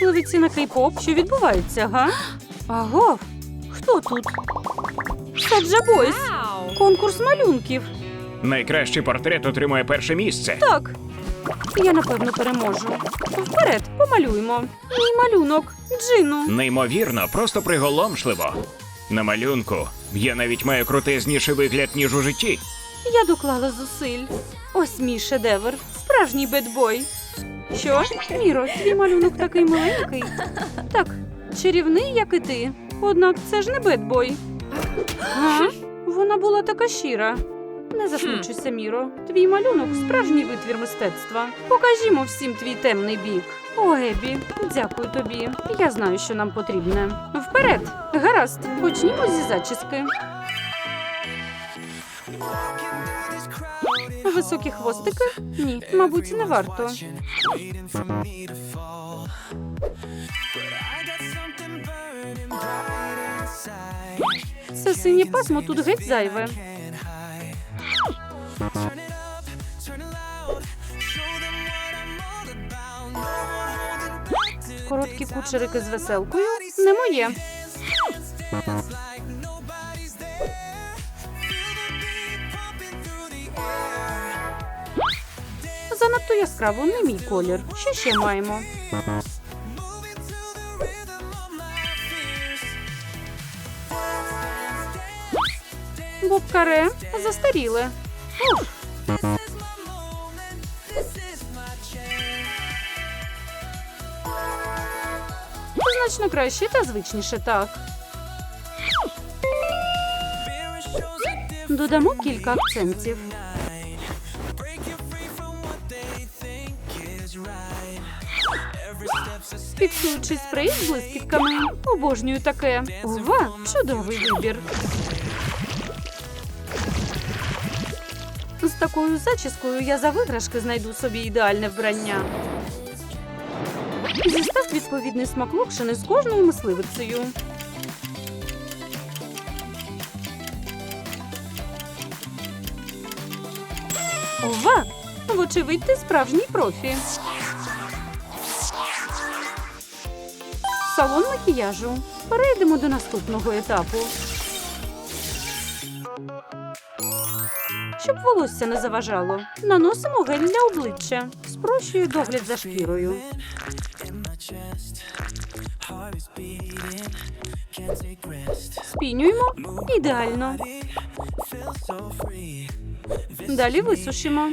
мисливиці на кей-поп, що відбувається, га? Аго, хто тут? Саджа Бойс. Конкурс малюнків. Найкращий портрет отримує перше місце. Так. Я напевно переможу. Вперед, помалюємо. Мій малюнок, Джину. Неймовірно, просто приголомшливо. На малюнку я навіть маю крутезніший вигляд, ніж у житті. Я доклала зусиль. Ось мій шедевр, справжній бедбой. Що? Міро, твій малюнок такий маленький. Так, чарівний, як і ти. Однак це ж не бедбой. А? Вона була така щира. Не засмучуйся, Міро. Твій малюнок справжній витвір мистецтва. Покажімо всім твій темний бік. О, Ебі, дякую тобі. Я знаю, що нам потрібне. Вперед! Гаразд, почнімо зі зачіски. Високі хвостики? Ні, мабуть, не варто. Це синє пасмо тут геть зайве. Короткі кучерики з веселкою не моє. Занадто яскраво не мій колір. Що ще маємо? Боб каре застаріле. Значно краще та звичніше так. Додамо кілька акцентів. Фіксуючий спрей з блискітками. Обожнюю таке. Ова, чудовий вибір. З такою зачіскою я за виграшки знайду собі ідеальне вбрання. Зістав відповідний смак локшини з кожною мисливицею. Ова! Вочевидь, ти справжній профі. Салон макіяжу. Перейдемо до наступного етапу. Щоб волосся не заважало, наносимо гель для обличчя. Спрощує догляд за шкірою. Спінюємо. Ідеально. Далі висушимо.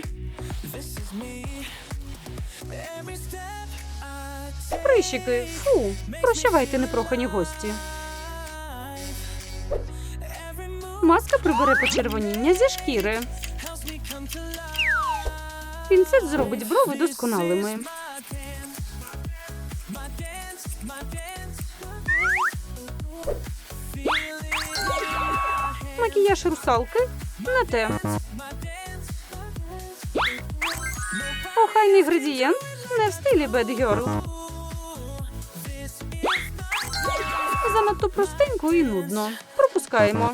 Прищики. Фу. Прощавайте непрохані гості. Маска прибере почервоніння зі шкіри. Пінцет зробить брови досконалими. Макіяж русалки не те. Охайний градієнт не в стилі Bad Girl. Занадто простенько і нудно. Пропускаємо.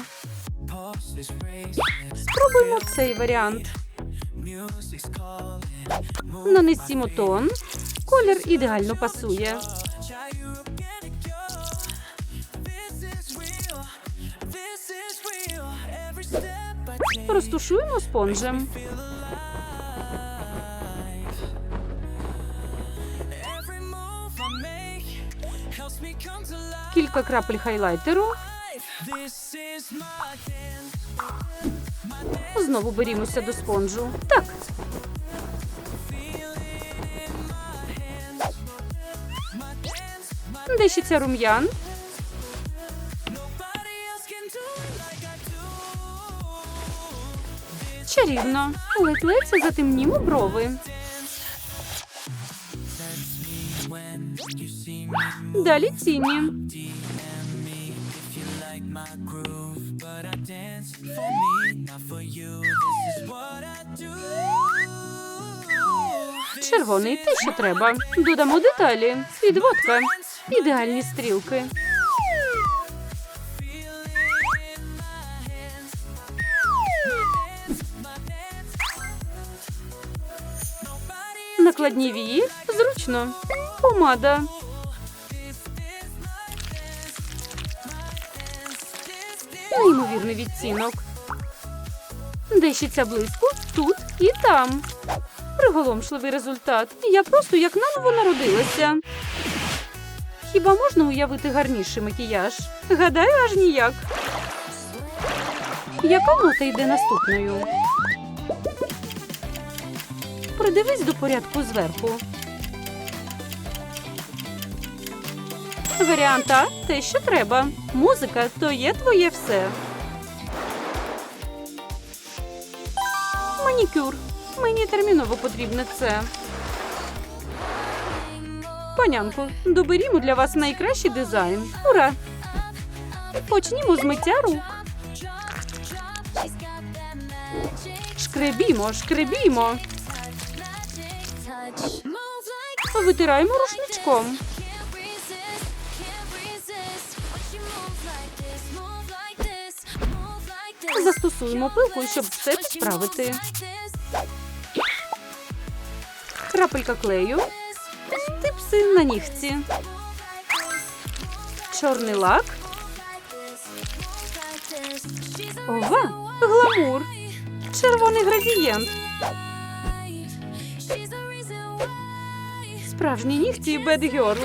Спробуємо цей варіант. Нанесімо тон. Колір ідеально пасує. Розтушуємо спонжем. Кілька крапель хайлайтеру. Знову берімося до спонжу. Так. Дещиця рум'ян. Чарівно. Ледь-ледь затемнімо брови. Далі ціні. Червоний те, що треба. Додамо деталі. Підводка. Ідеальні стрілки. Накладні вії. Зручно. Помада. Неймовірний відцінок. Дещиця блиску тут і там. Приголомшливий результат. Я просто як наново народилася. Хіба можна уявити гарніший макіяж? Гадаю, аж ніяк. Яка нота йде наступною? Придивись до порядку зверху. Варіант А – те, що треба. Музика то є твоє все. Манікюр. Мені терміново потрібне це. Панянко, доберімо для вас найкращий дизайн. Ура! Почнімо з миття рук. Шкребімо, шкребімо. Витираємо рушничком. Застосуємо пилку, щоб все підправити. Крапелька клею. Типси на нігці. Чорний лак. Ова! Гламур. Червоний градієнт. Справжні нігті Bad Girl.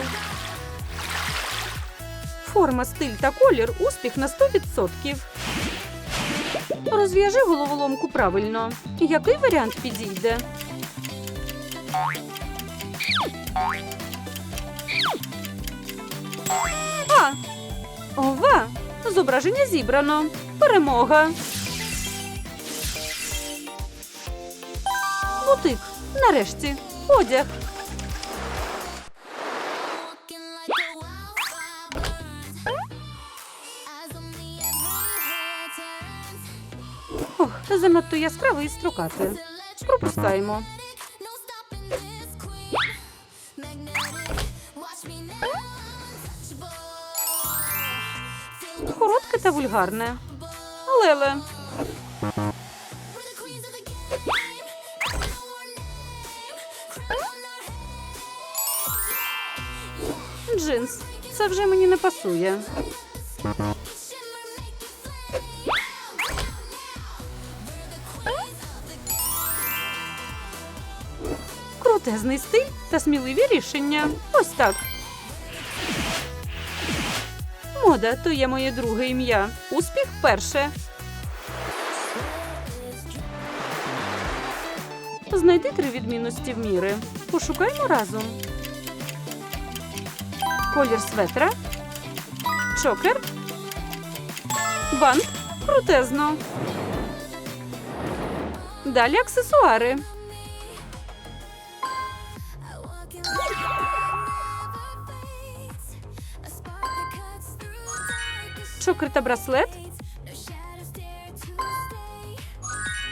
Форма, стиль та колір успіх на 100%. Розв'яжи головоломку правильно. Який варіант підійде? А! Ова! Зображення зібрано. Перемога. Бутик. Нарешті. Одяг. Ох, занадто яскраве і строкате. Пропускаємо. Коротке та вульгарне. Леле. Джинс. Це вже мені не пасує. Крутезний стиль та сміливі рішення. Ось так. Мода то є моє друге ім'я. Успіх перше. Знайди три відмінності в міри. Пошукаймо разом. Колір светра. Чокер. Бант. Крутезно. Далі аксесуари. Чокер та браслет.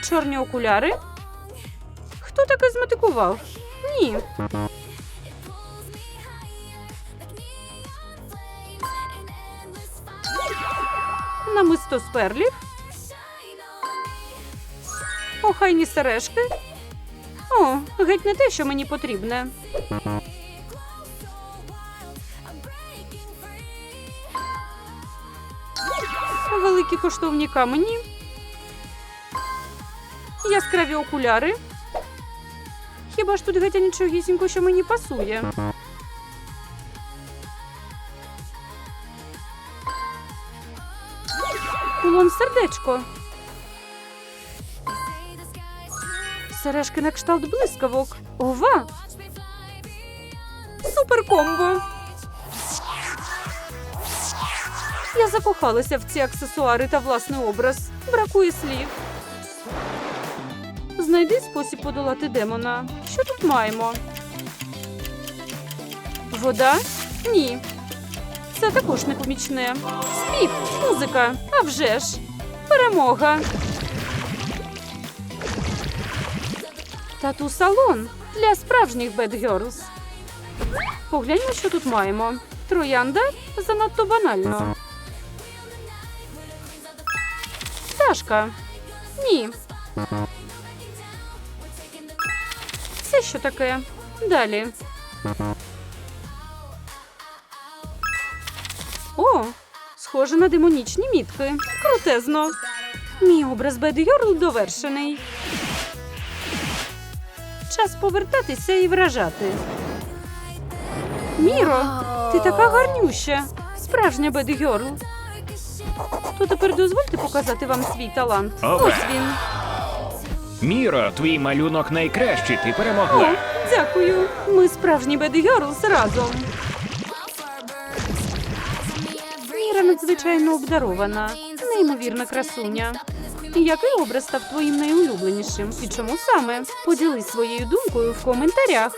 Чорні окуляри. Хто таке зметикував? Ні. Намисто з перлів. Охайні сережки. О, геть не те, що мені потрібне. Великі коштовні камені. Яскраві окуляри. Хіба ж тут геть нічогісінько, що мені пасує? Кулон сердечко. Сережки на кшталт блискавок. Ова! Супер комбо! Я закохалася в ці аксесуари та власний образ. Бракує слів. Знайди спосіб подолати демона. Що тут маємо? Вода? Ні. Це також непомічне. Спів, музика, а вже ж. Перемога. Тату салон для справжніх Girls. Погляньмо, що тут маємо. Троянда занадто банально. Пташка. Ні. Це що таке? Далі. О, схоже. на демонічні мітки. Крутезно. Мій образ Беді Йорл довершений. Час повертатися і вражати. Міро, ти така гарнюща. Справжня Беді Гьорл. То тепер дозвольте показати вам свій талант. Ова. Ось він. Міро, твій малюнок найкращий, ти О, перемогла. дякую. Ми справжні Беді Гьорлс разом. Міра надзвичайно обдарована, неймовірна красуня. Який образ став твоїм найулюбленішим? І чому саме? Поділись своєю думкою в коментарях.